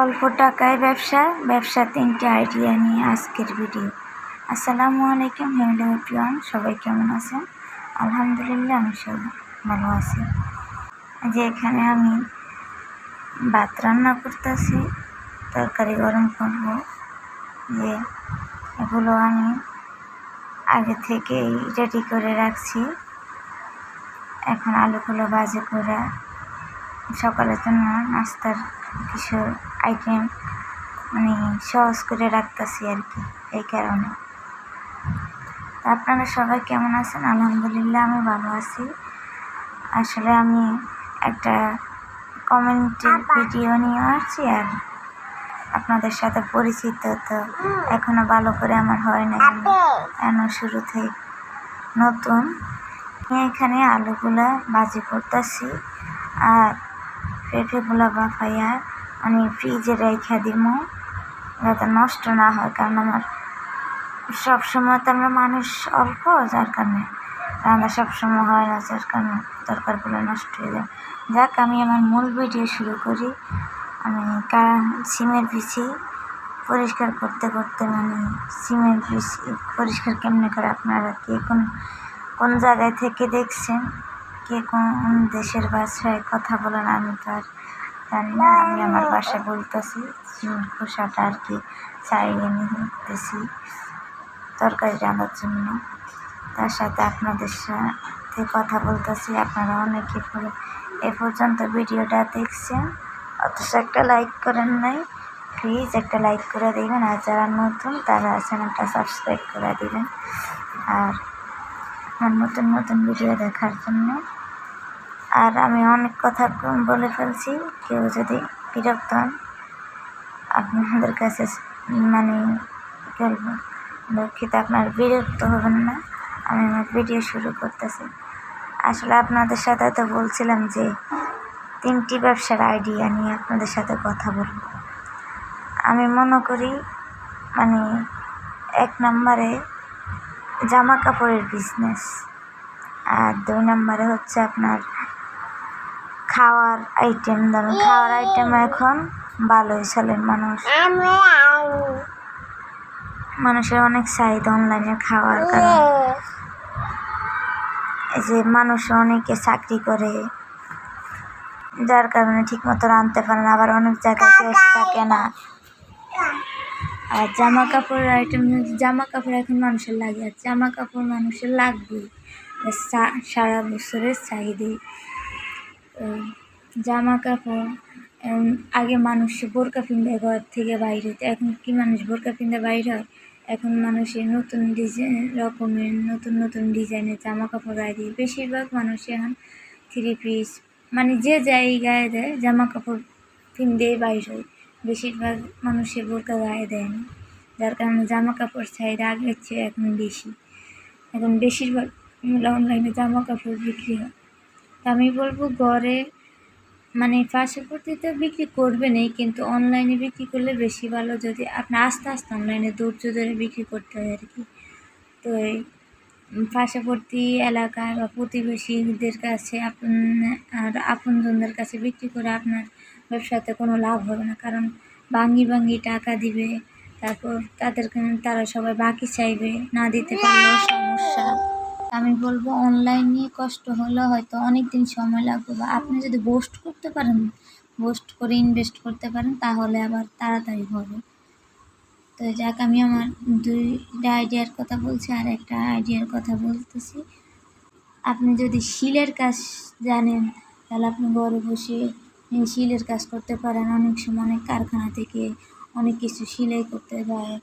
অল্প টাকায় ব্যবসা ব্যবসা তিনটে আইডিয়া নিয়ে আজকের ভিডিও আসসালামু আলাইকুম হ্যালো প্রিয়ন সবাই কেমন আছেন? আলহামদুলিল্লাহ, আমি সবাই ভালো আছি। যে এখানে আমি ভাত রান্না করতেছি, তরকারি গরম করব। যে এগুলো আমি আগে থেকেই রেডি করে রাখছি। এখন আলুগুলো বাজে করে সকালের জন্য নাস্তার কিছু আইটেম মানে সহজ করে রাখতেছি আর কি এই কারণে। আপনারা সবাই কেমন আছেন? আলহামদুলিল্লাহ আমি ভালো আছি। আসলে আমি একটা কমেন্টের ভিডিও নিয়ে আসছি আর আপনাদের সাথে পরিচিত তো এখনও ভালো করে আমার হয় না কেন? শুরুতে নতুন। এখানে আলুগুলা ভাজি করতেছি। আর পেঁপেগুলা বাফাইয়া আমি ফ্রিজে রেখে দিব যাতে নষ্ট না হয়, কারণ আমার সবসময় তো আমরা মানুষ অল্প, যার কারণে রান্না সবসময় হয় না, যার কারণে তরকারিগুলো নষ্ট হয়ে যায়। যাক, আমি আমার মূল ভিডিও শুরু করি। আমি সিমের পিছি পরিষ্কার করতে করতে মানে সিমের পিছি পরিষ্কার কেমনে করে আপনারা কে কোন কোন জায়গায় থেকে দেখছেন? কে কোন দেশের ভাষায় কথা বলেন, আমি তো আর জানি না, আমি আমার বাসায় বলতেছি খোসাটা আর কি চাইয়ে নিতেছি তরকারি রান্নার জন্য। তার সাথে আপনাদের সাথে কথা বলতেছি, আপনারা অনেকে এ পর্যন্ত ভিডিওটা দেখছেন। অথচ একটা লাইক করেন নাই প্লিজ একটা লাইক করে দিবেন, আর যারা নতুন, তারা চ্যানেলটা সাবস্ক্রাইব করে দিবেন। আর নতুন নতুন ভিডিও দেখার জন্য আর আমি অনেক কথা বলে ফেলছি, কেউ যদি বিরক্ত হন, আপনাদের কাছে মানে বলব, দুঃখিত, আপনার বিরক্ত হবেন না, আমি আমার ভিডিও শুরু করতেছি। আসলে আপনাদের সাথে তো বলছিলাম যে, তিনটি ব্যবসার আইডিয়া নিয়ে আপনাদের সাথে কথা বলব। আমি মনে করি মানে এক নম্বরে জামা কাপড়ের বিজনেস আর দুই নম্বরে হচ্ছে আপনার খাওয়ার আইটেম ধরুন, খাওয়ার আইটেম এখন ভালোই চলে মানুষ। মানুষের অনেক চাহিদা অনলাইনে খাওয়ার কারণে। এই যে মানুষ অনেকে চাকরি করে, যার কারণে ঠিক মতো রাঁধতে পারে না, আবার অনেক জায়গায় গ্যাস থাকে না। আর জামা কাপড়ের আইটেম জামা কাপড় এখন মানুষের লাগে, আর জামা কাপড় মানুষের লাগবেই। সারা বছরের চাহিদাই জামা কাপড় আগে মানুষ বোরকা পিন্ধে ঘর থেকে বাইরে। হতো এখন কি মানুষ বোরকা পিন্ধে বাইরে হয়? এখন মানুষের নতুন ডিজাইন, রকমের নতুন নতুন ডিজাইনের জামা কাপড় গায়ে দিয়ে বেশিরভাগ মানুষ এখন থ্রি পিস মানে যে জায়গায় দেয় জামা কাপড় পিন্ধেই বাইর হয়। বেশিরভাগ মানুষের বোরকা গায়ে দেয় না। যার কারণে জামা কাপড় চাহিদা আগের চেয়ে এখন বেশি। এখন বেশিরভাগ অনলাইনে জামা কাপড় বিক্রি হয়। তা আমি বলব ঘরে মানে পার্শ্ববর্তীতে বিক্রি করবে করবেনই, কিন্তু অনলাইনে বিক্রি করলে বেশি ভালো যদি আপনি আস্তে আস্তে অনলাইনে ধৈর্য ধরে বিক্রি করতে হয় আর কি। তো এই পার্শ্ববর্তী এলাকায় বা প্রতিবেশীদের কাছে আর আপনজনদের কাছে বিক্রি করে আপনার ব্যবসাতে কোনো লাভ হবে না। কারণ ভাঙ্গি ভাঙ্গি টাকা দিবে, তারপর তাদেরকে তারা সবাই বাকি চাইবে, না দিতে পারলেও সমস্যা। আমি বলব অনলাইন নিয়ে কষ্ট হলে হয়তো অনেক দিন সময় লাগবে বা আপনি যদি বোস্ট করতে পারেন বোস্ট করে ইনভেস্ট করতে পারেন, তাহলে আবার তাড়াতাড়ি হবে। তো যাক আমি আমার দুইটা আইডিয়ার কথা বলছি, আর একটা আইডিয়ার কথা বলতেছি। আপনি যদি শিলের কাজ জানেন, তাহলে আপনি ঘরে বসে শিলের কাজ করতে পারেন। অনেক সময় অনেক কারখানা থেকে অনেক কিছু সেলাই করতে হয়।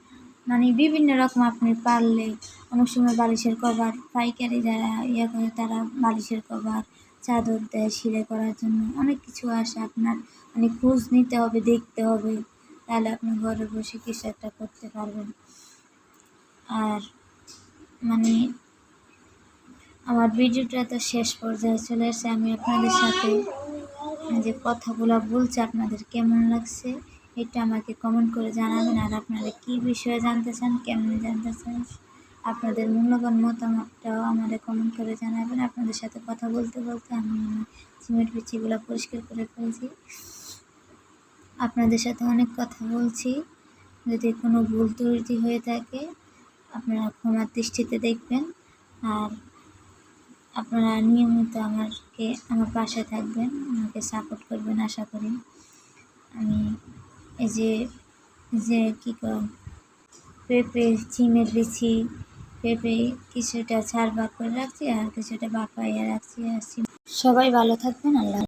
মানে বিভিন্ন রকম আপনি পারলে, অনেক সময় বালিশের কভার, পাইকারি যারা ইয়ে করে তারা বালিশের কভার, চাদর দেয় সেলাই করার জন্য। অনেক কিছু আসে আপনার মানে খোঁজ নিতে হবে, দেখতে হবে। তাহলে আপনি ঘরে বসে কিছু একটা করতে পারবেন। আর মানে আমার ভিডিওটা তো শেষ পর্যায়ে চলে এসে আমি আপনাদের সাথে যে কথাগুলো বলছি, আপনাদের কেমন লাগছে? এটা আমাকে কমেন্ট করে জানাবেন আর আপনারা কী বিষয়ে জানতে চান, কেমন জানতে চান, আপনাদের মূল্যবান মতামতটাও আমাদের কমেন্ট করে জানাবেন। আপনাদের সাথে কথা বলতে বলতে আমি আমার সিমেন্ট পিচিগুলো পরিষ্কার করে ফেলছি। আপনাদের সাথে অনেক কথা বলছি। যদি কোনো ভুল ত্রুটি হয়ে থাকে, আপনারা ক্ষমার দৃষ্টিতে দেখবেন। আর আপনারা নিয়মিত আমাকে আমার পাশে থাকবেন, আমাকে সাপোর্ট করবেন আশা করি। আমি এই যে যে কী কর পেঁপে চিমের লিচি পেঁপে কিছুটা ছাড় বাদ করে রাখছি আর কিছুটা বাপাইয়া রাখছি আর সবাই ভালো থাকবেন, আল্লাহ